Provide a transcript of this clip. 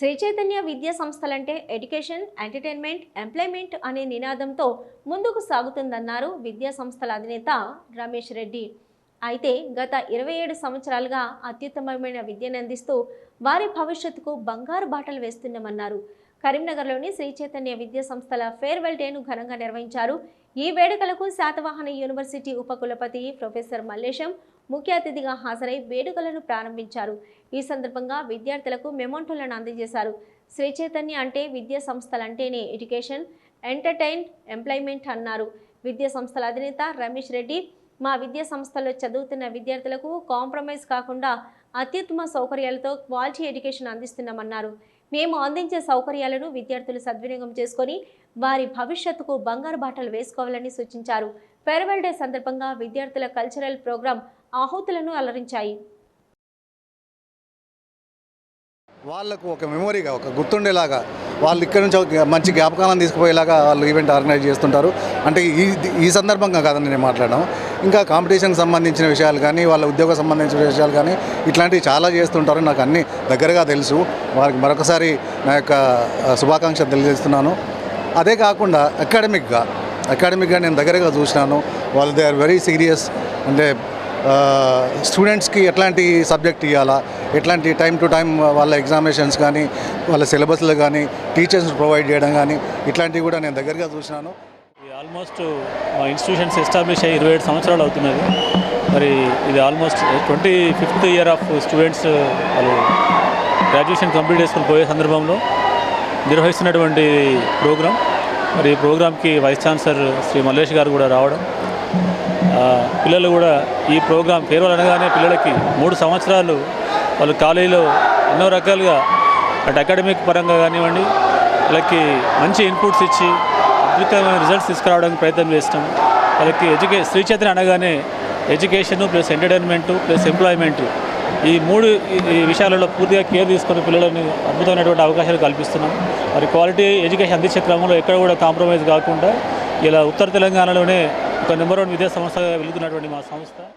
శ్రీ చైతన్య విద్యా సంస్థలంటే education entertainment employment అనే నినాదంతో ముందుకు సాగుతుందన్నారు విద్యా సంస్థల అధినేత రమేష్ రెడ్డి. అయితే గత ఇరవై ఏడు సంవత్సరాలుగా అత్యుత్తమమైన విద్యను అందిస్తూ వారి భవిష్యత్తుకు బంగారు బాటలు వేస్తున్నామన్నారు. కరీంనగర్లోని శ్రీ చైతన్య విద్యా సంస్థల ఫేర్వెల్ డేను ఘనంగా నిర్వహించారు ఈ వేడుకలకు శాతవాహన యూనివర్సిటీ ఉపకులపతి ప్రొఫెసర్ మల్లేశం ముఖ్య అతిథిగా హాజరై వేడుకలను ప్రారంభించారు. ఈ సందర్భంగా విద్యార్థులకు మెమోంటోలను అందజేశారు. శ్రీ చైతన్య అంటే విద్యా సంస్థలంటేనే ఎడ్యుకేషన్ ఎంటర్టైన్ ఎంప్లాయ్మెంట్ అన్నారు. విద్యా సంస్థల అధినేత రమేష్ రెడ్డి మా విద్యా సంస్థలో చదువుతున్న విద్యార్థులకు కాంప్రమైజ్ కాకుండా అత్యుత్తమ సౌకర్యాలతో క్వాలిటీ ఎడ్యుకేషన్ అందిస్తున్నామన్నారు. మేము అందించే సౌకర్యాలను విద్యార్థులు సద్వినియోగం చేసుకొని వారి భవిష్యత్తుకు బంగారు బాటలు వేసుకోవాలని సూచించారు. ఫేర్వెల్ డే సందర్భంగా విద్యార్థుల కల్చరల్ ప్రోగ్రాం ఆహుతులను అలరించాయి. వాళ్ళకు ఒక మెమొరీగా ఒక గుర్తుండేలాగా వాళ్ళు ఇక్కడ నుంచి మంచి జ్ఞాపకాలను తీసుకుపోయేలాగా వాళ్ళు ఈవెంట్ ఆర్గనైజ్ చేస్తుంటారు. అంటే ఈ ఈ సందర్భంగా కాదని నేను మాట్లాడడం ఇంకా కాంపిటీషన్కి సంబంధించిన విషయాలు కానీ వాళ్ళ ఉద్యోగ సంబంధించిన విషయాలు కానీ ఇట్లాంటివి చాలా చేస్తుంటారు. నాకు అన్నీ దగ్గరగా తెలుసు. వారికి మరొకసారి నా యొక్క శుభాకాంక్ష శుభాకాంక్షలు తెలియజేస్తున్నాను. అదే కాకుండా అకాడమిక్గా అకాడమిక్గా నేను దగ్గరగా చూసినాను. వాళ్ళు దే ఆర్ వెరీ సీరియస్. అంటే స్టూడెంట్స్కి ఎట్లాంటి సబ్జెక్ట్ ఇవ్వాలా ఎట్లాంటి టైం టు టైం వాళ్ళ ఎగ్జామినేషన్స్ కానీ వాళ్ళ సిలబస్లు కానీ టీచర్స్ ప్రొవైడ్ చేయడం కానీ ఇట్లాంటివి కూడా నేను దగ్గరగా చూసినాను. ఇది ఆల్మోస్ట్ మా ఇన్స్టిట్యూషన్స్ ఎస్టాబ్లిష్ అయ్యి ఇరవై ఏడు సంవత్సరాలు అవుతున్నది. మరి ఇది almost twenty fifth year of students వాళ్ళు గ్రాడ్యుయేషన్ కంప్లీట్ చేసుకుని పోయే సందర్భంలో నిర్వహిస్తున్నటువంటి ప్రోగ్రాం మరి ఈ ప్రోగ్రాంకి వైస్ ఛాన్సలర్ శ్రీ మల్లేష్ గారు కూడా రావడం పిల్లలు కూడా ఈ ప్రోగ్రాం ఫేర్వెల్ అనగానే పిల్లలకి మూడు సంవత్సరాలు వాళ్ళు కాలేజీలో ఎన్నో రకాలుగా అంటే అకాడమిక్ పరంగా కానివ్వండి వాళ్ళకి మంచి ఇన్పుట్స్ ఇచ్చి అద్భుతమైన రిజల్ట్స్ తీసుకురావడానికి ప్రయత్నం చేస్తాం. వాళ్ళకి ఎడ్యుకే శ్రీ అనగానే education plus entertainment plus employment ఈ మూడు ఈ- ఈ విషయాలలో పూర్తిగా కేర్ తీసుకుని పిల్లలని అద్భుతమైనటువంటి అవకాశాలు కల్పిస్తున్నాం. మరి క్వాలిటీ ఎడ్యుకేషన్ అందించే క్రమంలో ఎక్కడ కూడా కాంప్రమైజ్ కాకుండా ఇలా ఉత్తర తెలంగాణలోనే ఒక నెంబర్ వన్ విద్యా సంస్థగా వెలుగుతున్నటువంటి మా సంస్థ.